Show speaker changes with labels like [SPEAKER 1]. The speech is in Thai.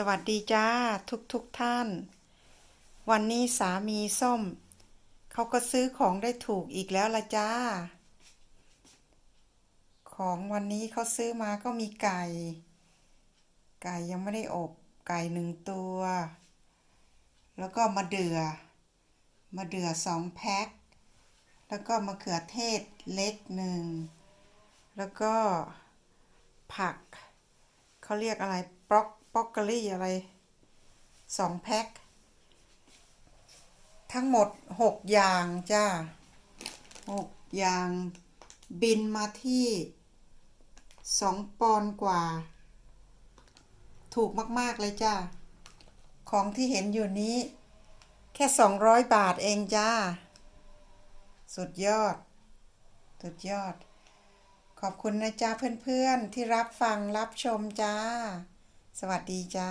[SPEAKER 1] สวัสดีจ้าทุกทุกท่าน วันนี้สามีส้ม เขาก็ซื้อของได้ถูกอีกแล้วละจ้า ของวันนี้เขาซื้อมาก็มีไก่ ไก่ยังไม่ได้อบ ไก่หนึ่งตัว แล้วก็มะเดื่อมะเดื่อสองแพ็ค แล้วก็มะเขือเทศเล็กหนึ่ง แล้วก็ผัก เขาเรียกอะไรบล็อก บล็อกเกอรี่อะไรสองแพ็ค ทั้งหมดหกอย่างจ้าหกอย่างบินมาที่สองปอนกว่า ถูกมาก ๆ เลยจ้า ของที่เห็นอยู่นี้ แค่สองร้อยบาทเองจ้า สุดยอด สุดยอด ขอบคุณนะจ้าเพื่อน ๆ ที่รับฟังรับชมจ้า สวัสดีจ้า